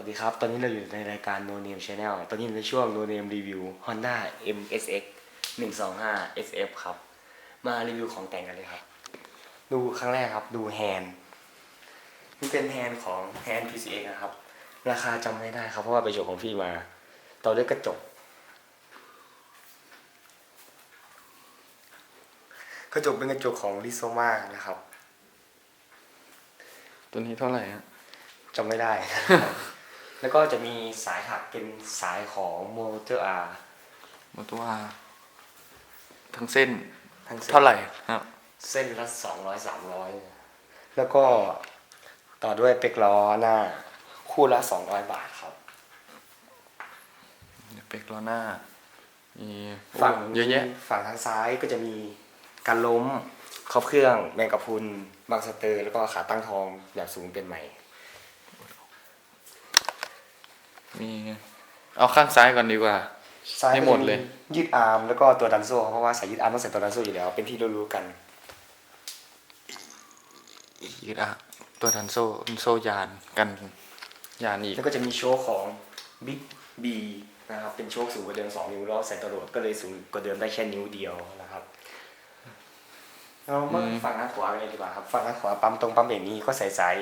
วัสดีครับ ตอนนี้เราอยู่ในรายการ No Name Channel ตอนนี้อยู่ในช่วง No Name Review Honda MSX 125 SF ครับ มารีวิวของแต่งกันเลยครับ ดูครั้งแรกครับ ดูแฮนด์นี่เป็นแฮนด์ของแฮนด์ PCX นะครับ ราคาจำไม่ได้ครับ เพราะว่าไปโจกของพี่มา ต่อด้วยกระจก กระจกเป็นกระจกของลิโซมานะครับ ตัวนี้เท่าไหร่ฮะจำไม่ได้ แล้วก็จะมีสายหักเป็นสายของโมเตอร์อาร์มอตัวทั้งเส้นทั้งส้นเท่าไหร่ครับ เส้นละสองร้อยสามร้อยแล้วก็ต่อด้วยเป็กล้อหน้า คู่ละสองร้อยบาทครับ เป็กล้อหน้ามีฝั่งเยอะแยะฝั่งทางซ้ายก็จะมีการล้มครอบเครื่องแมงกะพรุนบางสเตอร์ แล้วก็ขาตั้งทองแบบสูงเป็นใหม่ มีเอาข้างซ้ายก่อนดีกว่า ซ้ายให้หมดเลยก็จะยืดอาร์มแล้วก็ตัวดันโซ่เพราะว่าสายยืดอาร์มต้องใส่ตัวดันโซ่อยู่แล้ว เป็นที่รู้ๆกัน ยืดอะตัวทันโซ่โซ่ยานกันยานอีก แล้วก็จะมีโชคของ Big B นะครับ เป็นโชคสูงกว่าเดิม2นิ้วแล้วใส่ตรวจก็เลยสูงกว่าเดิมได้แค่นิ้วเดียวนะครับ เรามาอืมฝั่งด้านขวากันเลยดีกว่าครับ ฝั่งด้านขวาปั๊มตรงปั๊มเอกนี้ก็ใส่สาย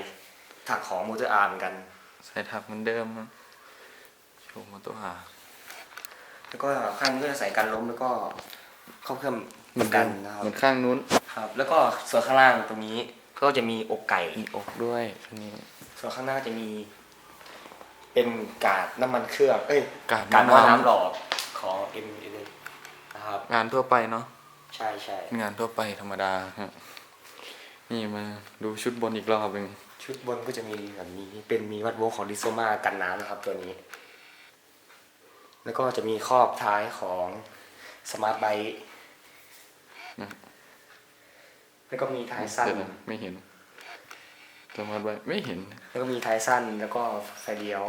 ถักของมอเตอร์อาร์เหมือนกัน ใส่ถักเหมือนเดิมนะโชว์มอตัวหาแล้วก็ข้างนี้ก็จะใส่กันล้มแล้วก็เข้าเครื่องเหมือนกันนะครับเหมือนข้างนู้นครับ แล้วก็ส่วนข้างล่างตรงนี้ก็จะมีอกไก่มีอกด้วยอันนี้ ส่วนข้างหน้าจะมี เป็นกาดน้ำมันเครื่อง เอ้ยกาดกาดหม้อน้ำน้ำหลอกของ M นะครับ งานทั่วไปเนาะใช่ใช่งานทั่วไปธรรมดาฮะนี่มาดูชุดบนอีกรอบหนึ่งชุดบนก็จะมีแบบนี้เป็นมีวัดโวลต์ของลิโซมากันน้ำนะครับตัวนี้ แล้วก็จะมีครอบท้ายของสมาร์ทไบแล้วก็มีท้ายสั้นเดี๋ยวนะไม่เห็นตัวมัดไว้ไม่เห็น แล้วก็มีท้ายสั้นแล้วก็ไฟเลี้ยว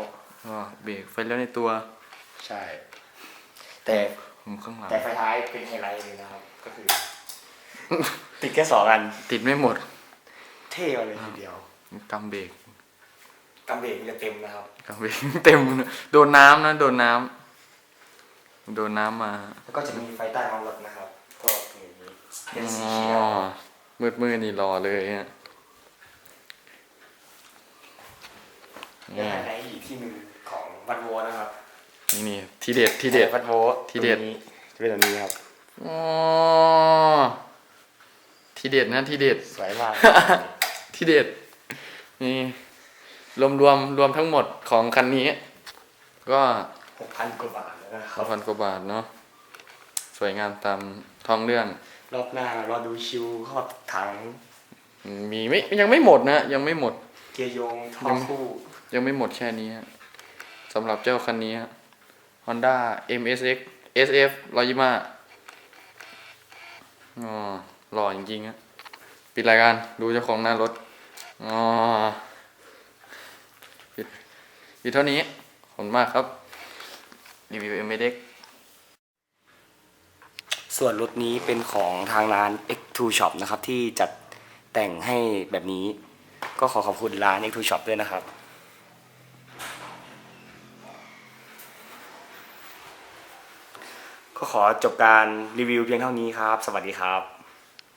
อ๋อเบรกไฟเลี้ยวในตัว ใช่ แต่ผมข้างหลังแต่ไฟท้ายเป็นไฮไลท์เลยนะครับ ก็คือ ติดแค่สองอัน ติดไม่หมด เท่เอาเลยทีเดียวกำเบรกกำเบรกจะเต็มนะครับกำเบรกเต็มเลยโดนน้ำนะ โดนน้ำ โดนน้ำมาแล้วก็จะมีไฟใต้ท้องรถนะครับ ก็อย่างนี้เป็นสีอ๋อเขียวมืดมืดๆนี่รอเลยฮะและไฮไลท์อีกที่หนึ่งของวัดโวนะครับนี่นี่ที่เด็ดที่เด็ดวัดโวที่เด็ดตรงนี้จะเป็นแบบนี้ครับอ๋อที่เด็ดนะที่เด็ดสวยมากที่เด็ดนี่รวมรวมรวมทั้งหมดของคันนี้ ก็หกพันกว่าบาทแล้วนะค สรัอบงพันกว่าบาทเนาะสวยงามตามท้องเรื่อง รอบหน้ารอดูชิวครอบถัง มีไม่ยังไม่หมดนะยังไม่หมด เกียร์โยงท่อยังคู่ ยังไม่หมดแค่นี้ฮะสำหรับเจ้าคันนี้ฮะ Honda MSX SF 1 2 5อ๋อหล่อจริงๆฮะปิดรายการดูเจ้าของหน้ารถอ๋อปิดปิดเท่านี้ขอบคุณมากครับ รีวิว MSX ส่วนรถนี้เป็นของทางร้าน X2 Shop นะครับ ที่จัดแต่งให้แบบนี้ ก็ขอขอบคุณร้าน X2 Shop ด้วยนะครับ ก็ขอจบการรีวิวเพียงเท่านี้ครับ สวัสดีครับ